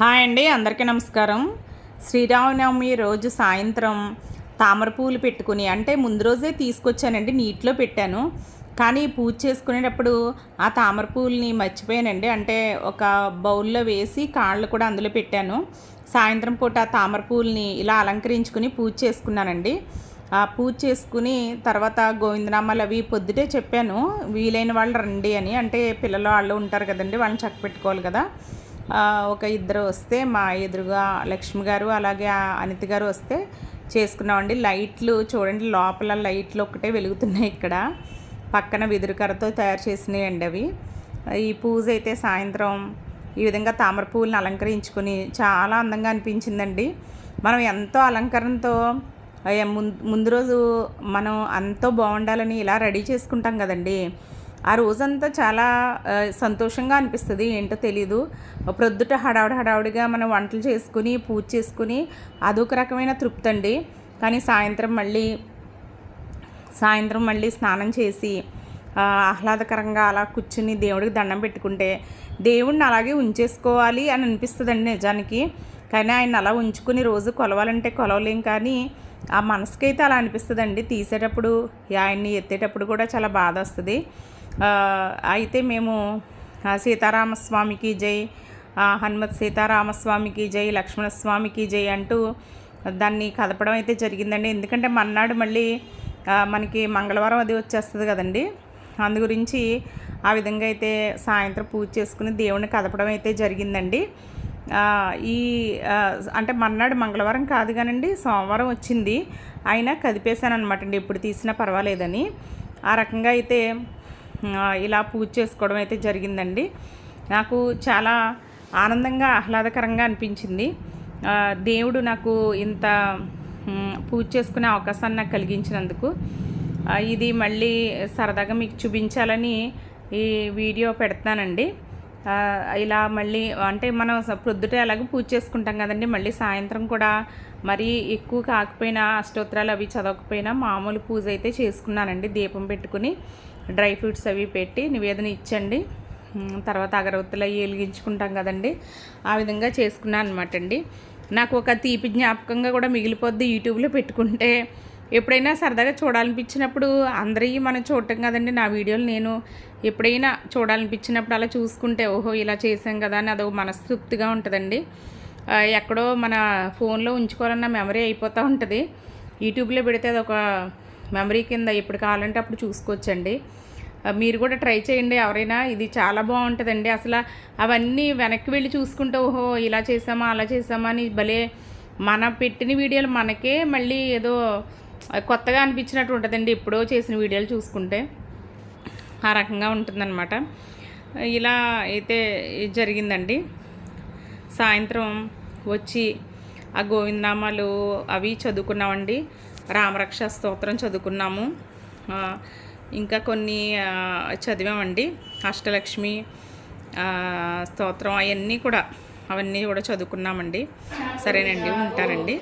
Hi అండి అందరికీ నమస్కారం. శ్రీరామనవమి రోజు సాయంత్రం తామర పూలు పెట్టుకుని అంటే ముందు రోజే తీసుకొచ్చానండి నీటిలో పెట్టాను. కానీ పూజ చేసుకునేటప్పుడు ఆ తామర పూలని మర్చిపోయానండి. అంటే ఒక బౌల్లో వేసి కాళ్ళు కూడా అందులో పెట్టాను. సాయంత్రం పూట ఆ తామర పూలని ఇలా అలంకరించుకుని పూజ చేసుకున్నానండి. ఆ పూజ చేసుకుని తర్వాత గోవిందనామాలు అవి పొద్దుటే చెప్పాను. వీలైన వాళ్ళు రండి అని అంటే పిల్లలు వాళ్ళు ఉంటారు కదండి వాళ్ళని చక్క పెట్టుకోవాలి కదా. ఒక ఇద్దరు వస్తే మా ఎదురుగా లక్ష్మి గారు అలాగే అనిత గారు వస్తే చేసుకున్నామండి. లైట్లు చూడండి లోపల లైట్లు ఒక్కటే వెలుగుతున్నాయి ఇక్కడ. పక్కన వెదురుకరతో తయారు చేసినాయండి అవి. ఈ పూజ అయితే సాయంత్రం ఈ విధంగా తామర పువ్వులను అలంకరించుకొని చాలా అందంగా అనిపించిందండి. మనం ఎంతో అలంకరణతో ముందు రోజు మనం అంతో బాగుండాలని ఇలా రెడీ చేసుకుంటాం కదండి. ఆ రోజంతా చాలా సంతోషంగా అనిపిస్తుంది. ఏంటో తెలీదు. ప్రొద్దుట హడావుడి హడావుడిగా మనం వంటలు చేసుకుని పూజ చేసుకుని అదొక రకమైన తృప్తి అండి కానీ సాయంత్రం మళ్ళీ సాయంత్రం మళ్ళీ స్నానం చేసి ఆహ్లాదకరంగా అలా కూర్చుని దేవుడికి దండం పెట్టుకుంటే దేవుడిని అలాగే ఉంచేసుకోవాలి అని అనిపిస్తుందండి నిజానికి. కానీ ఆయన అలా ఉంచుకుని రోజు కొలవాలంటే కొలవలేం కానీ ఆ మనసుకైతే అలా అనిపిస్తుందండి. తీసేటప్పుడు ఆయన్ని ఎత్తేటప్పుడు కూడా చాలా బాధ వస్తుంది. అయితే మేము సీతారామస్వామికి జై హనుమత్ సీతారామస్వామికి జై లక్ష్మణస్వామికి జై అంటూ దాన్ని కదపడం అయితే జరిగిందండి. ఎందుకంటే మన్నాడు మళ్ళీ మనకి మంగళవారం అది వచ్చేస్తుంది కదండి. అందు గురించి ఆ విధంగా అయితే సాయంత్రం పూజ చేసుకుని దేవుణ్ణి కదపడం అయితే జరిగిందండి. ఈ అంటే మన్నాడు మంగళవారం కాదు కానండి సోమవారం వచ్చింది. అయినా కదిపేశాను అనమాట అండి ఎప్పుడు తీసినా పర్వాలేదని. ఆ రకంగా అయితే ఇలా పూజ చేసుకోవడం అయితే జరిగిందండి. నాకు చాలా ఆనందంగా ఆహ్లాదకరంగా అనిపించింది. దేవుడు నాకు ఇంత పూజ చేసుకునే అవకాశాన్ని నాకు కలిగించినందుకు. ఇది మళ్ళీ సరదాగా మీకు చూపించాలని ఈ వీడియో పెడతానండి. ఇలా మళ్ళీ అంటే మనం ప్రొద్దుట ఎలాగో పూజ చేసుకుంటాం కదండి. మళ్ళీ సాయంత్రం కూడా మరీ ఎక్కువ కాకపోయినా అష్టోత్తరాలు అవి చదవకపోయినా మామూలు పూజ అయితే చేసుకున్నానండి. దీపం పెట్టుకుని. డ్రై ఫ్రూట్స్ అవి పెట్టి నివేదన ఇచ్చండి. తర్వాత అగరవత్తులు అవి వెలిగించుకుంటాం కదండి. ఆ విధంగా చేసుకున్నాను అనమాట అండి. నాకు ఒక తీపి జ్ఞాపకంగా కూడా మిగిలిపోద్ది యూట్యూబ్లో పెట్టుకుంటే. ఎప్పుడైనా సరదాగా చూడాలనిపించినప్పుడు అందరివి మనం చూడటం కదండి. నా వీడియోలు నేను ఎప్పుడైనా చూడాలనిపించినప్పుడు అలా చూసుకుంటే ఓహో ఇలా చేసాం కదా అని అదో మనస్తృప్తిగా ఉంటుందండి. ఎక్కడో మన ఫోన్లో ఉంచుకోవాలన్న మెమరీ అయిపోతూ ఉంటుంది. యూట్యూబ్లో పెడితే అదొక మెమరీ కింద ఎప్పుడు కావాలంటే అప్పుడు చూసుకోవచ్చండి మీరు కూడా ట్రై చేయండి ఎవరైనా. ఇది చాలా బాగుంటుందండి. అసలు అవన్నీ వెనక్కి వెళ్ళి చూసుకుంటే ఓహో ఇలా చేసామా అలా చేసామా అని భలే మన పెట్టిన వీడియోలు మనకే మళ్ళీ ఏదో కొత్తగా అనిపించినట్టు ఉంటుందండి ఎప్పుడో చేసిన వీడియోలు చూసుకుంటే. ఆ రకంగా ఉంటుందన్నమాట. ఇలా అయితే జరిగిందండి. సాయంత్రం వచ్చి ఆ గోవిందామాలు అవి చదువుకున్నామండి. రామరక్ష స్తోత్రం చదువుకున్నాము. ఇంకా కొన్ని చదివామండి. అష్టలక్ష్మి స్తోత్రం అవన్నీ కూడా అవన్నీ కూడా చదువుకున్నామండి. సరేనండి ఉంటానండి